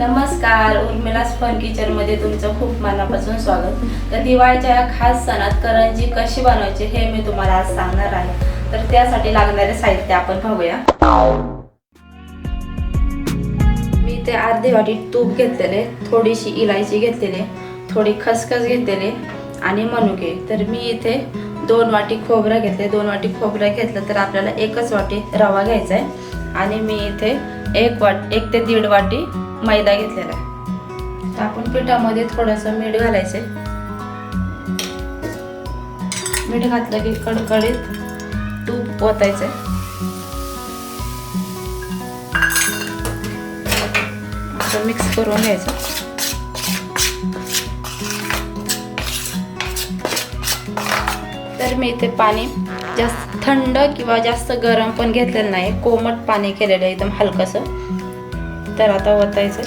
नमस्कार उर्मिलास फर्निचरमध्ये तुमचं खूप मनापासून स्वागत. तर दिवाळीच्या या खास सणात करंजी कशी बनवायची हे मी तुम्हाला आज सांगणार आहे. तर त्यासाठी लागणारे साहित्य आपण पाहूया. मी इथे अर्धी वाटी तूप घेतलेले थोडीशी इलायची घेतलेली थोडी खसखस घेतलेले आणि मनुके. तर मी इथे दोन वाटी खोबरं घेतले. दोन वाटी खोबरं घेतलं तर आपल्याला एकच वाटी रवा घ्यायचा आहे. आणि मी इथे एक वाट एक ते दीड वाटी मैदा घेतलेला आहे. तर आपण पिठामध्ये थोडंसं मीठ घालायचं मीठ घातलं की कडकडीत तूप ओतायचं असं मिक्स करून घ्यायचं. तर मी इथे पाणी जास्त थंड किंवा जास्त गरम पण घेतलेलं नाही. कोमट पाणी केलेलं आहे एकदम हलकंसं. तर आता ओतायचं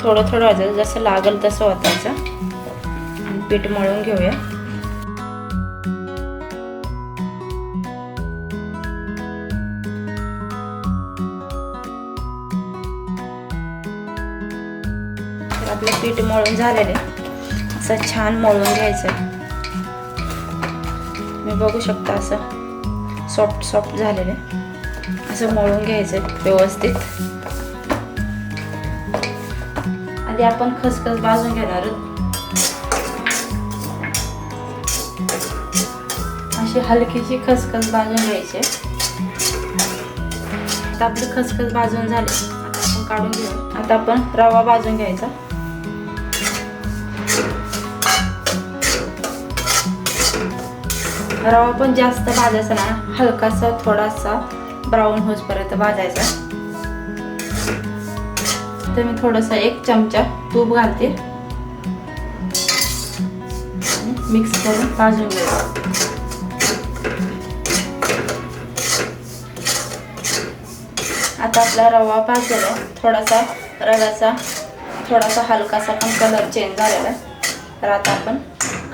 थोडं थोडं वाजायचं जसं लागल तसं ओतायचं आणि पीठ मळून घेऊया. तर आपलं पीठ मळून झालेलं आहे. असं छान मळून घ्यायचं मी बघू शकता असं सॉफ्ट सॉफ्ट झालेलं आहे. असं मळून घ्यायचं व्यवस्थित. आधी आपण खसखस भाजून घेणार आहोत. अशी हलकीशी खसखस भाजून घ्यायची. आता आपली खसखस भाजून झाली. आता आपण काढून घेऊ. आता आपण रवा भाजून घ्यायचा. रवा पण जास्त भाजायचा ना हलकासा थोडासा ब्राऊन होजपर्यंत भाजायचा. तर मी थोडासा एक चमचा तूप घालते. मिक्स करून भाजून घ्यायचं आता आपला रवा भाजलेला आहे. थोडासा रव्याचा थोडासा हलकासा पण कलर चेंज झालेला आहे. तर आता आपण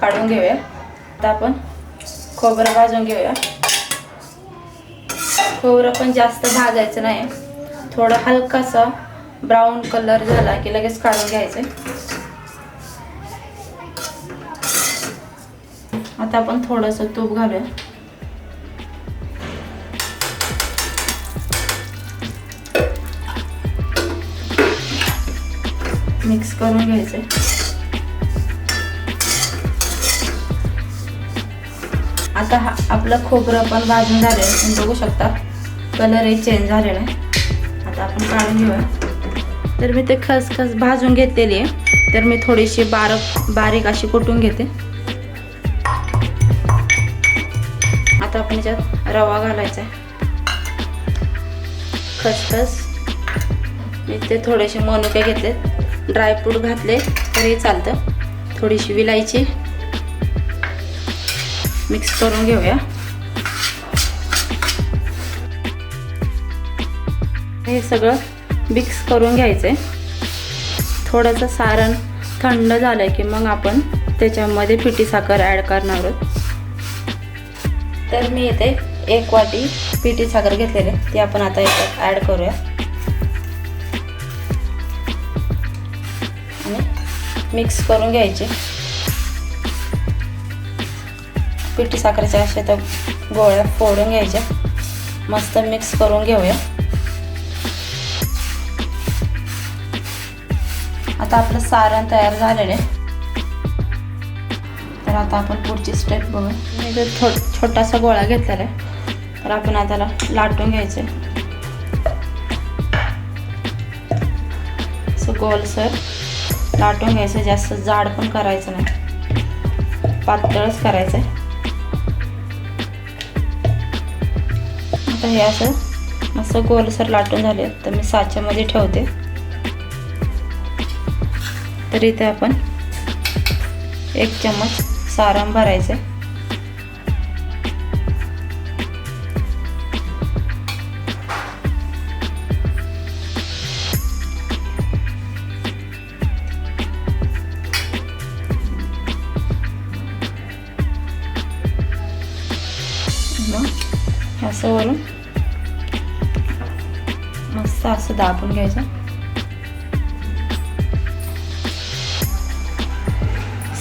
काढून घेऊया. आता आपण खोबरं भाजून घेऊया. खोबरं पण जास्त भाजायचं नाही. थोडं हलकासा ब्राऊन कलर झाला की लगेच काढून घ्यायचं. आता आपण थोडंसं तूप घालूया. मिक्स करून घ्यायचं. आता हा आपलं खोबरं पण भाजून झालं आहे. तुम्ही बघू शकता. कलरही चेंज झालेला आहे. आता आपण काढून घेऊया. तर मी ते खसखस भाजून घेतलेली आहे. तर मी थोडीशी बारक बारीक अशी कुटून घेते. आता आपण याच्यात रवा घालायचा आहे. खसखस मी ते थोडेसे मनुके घेतले. ड्रायफ्रूट घातले तरी चालतं. थोडीशी विलायची. मिक्स करून घेऊया. हे सगळं मिक्स करून घ्यायचं. आहे थोडंसं सारण थंड झालं की मग आपण त्याच्यामध्ये पिठी साखर ॲड करणार आहोत. तर मी इथे एक वाटी पिठी साखर घेतलेली ती आपण आता याच्यात ॲड करूया. आणि मिक्स करून घ्यायचे. पिठी साखरेच्या अशा तर गोळ्या फोडून घ्यायच्या. मस्त मिक्स करून घेऊया. आता आपलं सारण तयार झालेलं आहे. तर आता आपण पुढची स्टेप बघू मी जर थो छोटासा गोळा घेतलेला आहे तर आपण आता लाटून घ्यायचं असं गोलसर लाटून घ्यायचं जास्त जाड पण करायचं नाही. पातळच करायचं आहे. आता हे असं असं गोलसर लाटून झाले तर मी साच्यामध्ये ठेवते. तर इथे आपण एक चम्मच सारण भरायचं असं वरून मस्त असं दाबून घ्यायचं.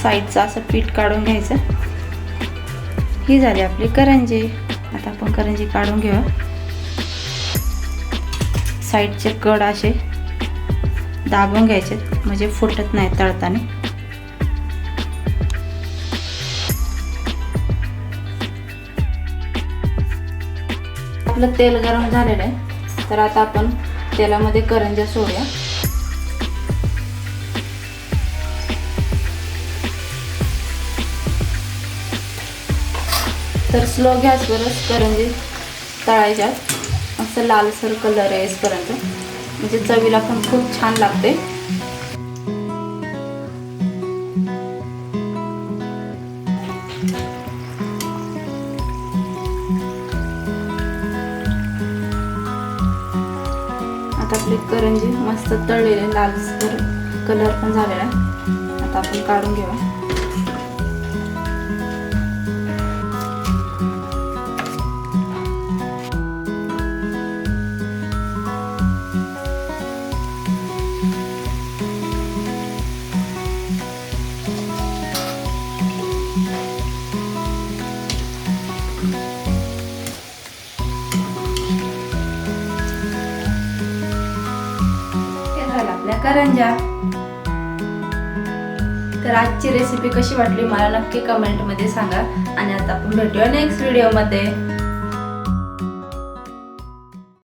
साईडचं असं पीठ काढून घ्यायचं. ही झाली आपली करंजी. आता आपण करंजी काढून घेऊ साईडचे कड असे दाबून घ्यायचे म्हणजे फुटत नाही तळताना. आपलं तेल गरम झालेलं आहे. तर आता आपण तेलामध्ये करंज्या सोडूया. तर स्लो गॅसवरच करंजी तळायच्या असं लालसर कलर आहे येईपर्यंत म्हणजे चवीला पण खूप छान लागते. आता आपली करंजी मस्त तळलेले लालसर कलर पण झालेला आहे. आता आपण काढून घेऊया झाला आपल्या करंजा. तर आजची रेसिपी कशी वाटली मला नक्की कमेंटमध्ये सांगा. आणि आता आपण भेटूया नेक्स्ट व्हिडिओमध्ये